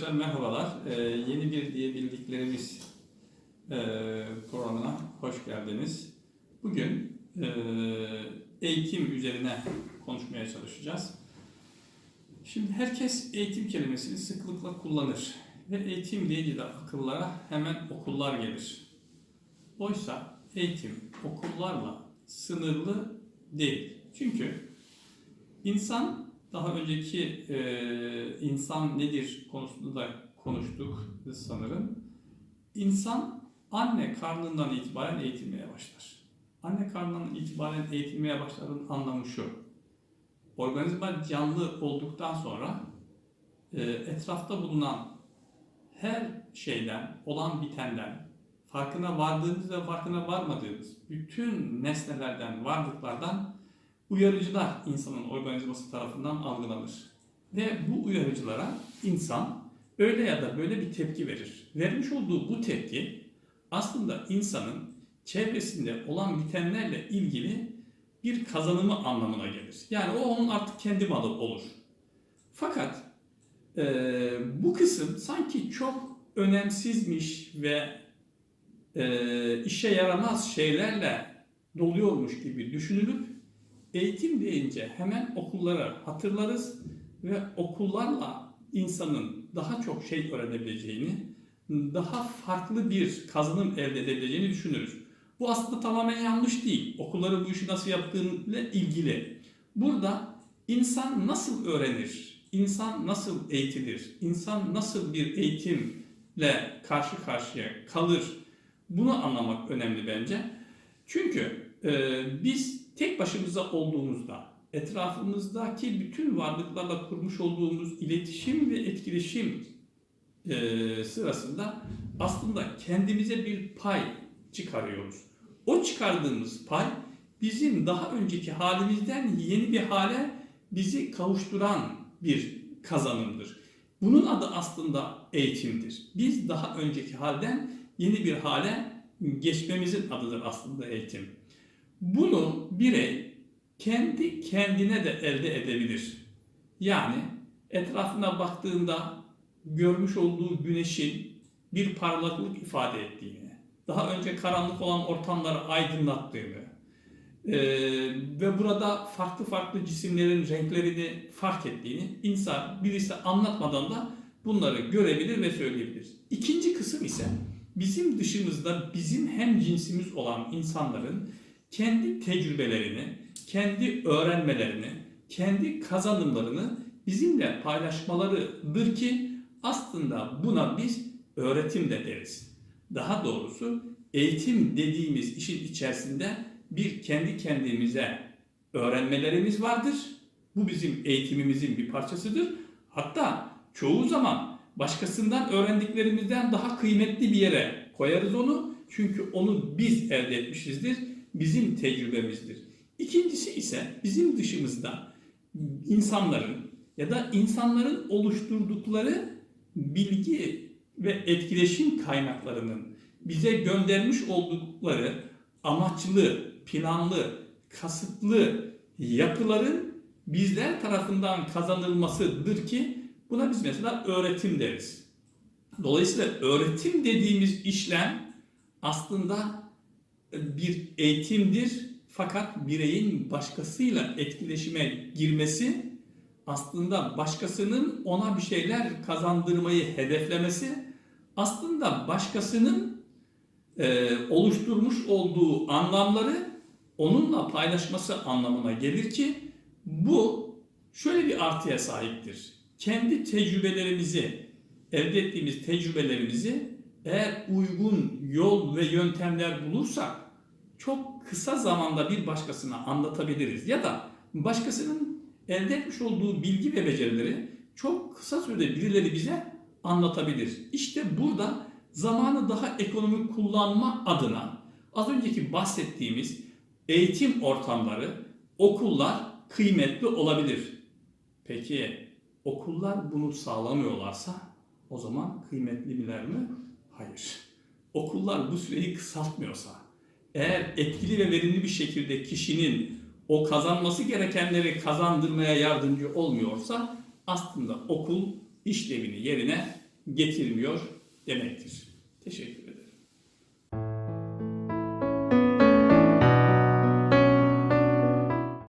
Arkadaşlar merhabalar. Ee, yeni bir diyebildiklerimiz e, programına hoş geldiniz. Bugün e, eğitim üzerine konuşmaya çalışacağız. Şimdi herkes eğitim kelimesini sıklıkla kullanır ve eğitim deyince de akıllara hemen okullar gelir. Oysa eğitim okullarla sınırlı değil. Çünkü insan daha önceki e, insan nedir konusunda da konuştuk sanırım. İnsan anne karnından itibaren eğitilmeye başlar. Anne karnından itibaren eğitilmeye başladığının anlamı şu. Organizma canlı olduktan sonra e, etrafta bulunan her şeyden, olan bitenden, farkına vardığınız ve farkına varmadığınız bütün nesnelerden, varlıklardan uyarıcılar insanın organizması tarafından algılanır. Ve bu uyarıcılara insan öyle ya da böyle bir tepki verir. Vermiş olduğu bu tepki aslında insanın çevresinde olan bitenlerle ilgili bir kazanımı anlamına gelir. Yani o onun artık kendi malı olur. Fakat e, bu kısım sanki çok önemsizmiş ve e, işe yaramaz şeylerle doluyormuş gibi düşünülüp eğitim deyince hemen okullara hatırlarız ve okullarla insanın daha çok şey öğrenebileceğini, daha farklı bir kazanım elde edebileceğini düşünürüz. Bu aslında tamamen yanlış değil. Okulları bu işi nasıl yaptığıyla ilgili. Burada insan nasıl öğrenir? İnsan nasıl eğitilir? İnsan nasıl bir eğitimle karşı karşıya kalır? Bunu anlamak önemli bence. Çünkü biz tek başımıza olduğumuzda etrafımızdaki bütün varlıklarla kurmuş olduğumuz iletişim ve etkileşim e, sırasında aslında kendimize bir pay çıkarıyoruz. O çıkardığımız pay bizim daha önceki halimizden yeni bir hale bizi kavuşturan bir kazanımdır. Bunun adı aslında eğitimdir. Biz daha önceki halden yeni bir hale geçmemizin adıdır aslında eğitim. Bunu birey kendi kendine de elde edebilir. Yani etrafına baktığında görmüş olduğu güneşin bir parlaklık ifade ettiğini, daha önce karanlık olan ortamları aydınlattığını e, ve burada farklı farklı cisimlerin renklerini fark ettiğini insan birisi anlatmadan da bunları görebilir ve söyleyebilir. İkinci kısım ise bizim dışımızda bizim hem cinsimiz olan insanların kendi tecrübelerini, kendi öğrenmelerini, kendi kazanımlarını bizimle paylaşmalarıdır ki aslında buna biz öğretim de deriz. Daha doğrusu eğitim dediğimiz işin içerisinde bir kendi kendimize öğrenmelerimiz vardır. Bu bizim eğitimimizin bir parçasıdır. Hatta çoğu zaman başkasından öğrendiklerimizden daha kıymetli bir yere koyarız onu. Çünkü onu biz elde etmişizdir bizim tecrübemizdir. İkincisi ise bizim dışımızda insanların ya da insanların oluşturdukları bilgi ve etkileşim kaynaklarının bize göndermiş oldukları amaçlı, planlı, kasıtlı yapıların bizler tarafından kazanılmasıdır ki buna biz mesela öğretim deriz. Dolayısıyla öğretim dediğimiz işlem aslında bir eğitimdir. Fakat bireyin başkasıyla etkileşime girmesi aslında başkasının ona bir şeyler kazandırmayı hedeflemesi aslında başkasının e, oluşturmuş olduğu anlamları onunla paylaşması anlamına gelir ki bu şöyle bir artıya sahiptir. Kendi tecrübelerimizi, elde ettiğimiz tecrübelerimizi eğer uygun yol ve yöntemler bulursak çok kısa zamanda bir başkasına anlatabiliriz. Ya da başkasının elde etmiş olduğu bilgi ve becerileri çok kısa sürede birileri bize anlatabilir. İşte burada zamanı daha ekonomik kullanma adına az önceki bahsettiğimiz eğitim ortamları, okullar kıymetli olabilir. Peki okullar bunu sağlamıyorlarsa o zaman kıymetli biler mi? Hayır. Okullar bu süreyi kısaltmıyorsa, eğer etkili ve verimli bir şekilde kişinin o kazanması gerekenleri kazandırmaya yardımcı olmuyorsa aslında okul işlevini yerine getirmiyor demektir. Teşekkür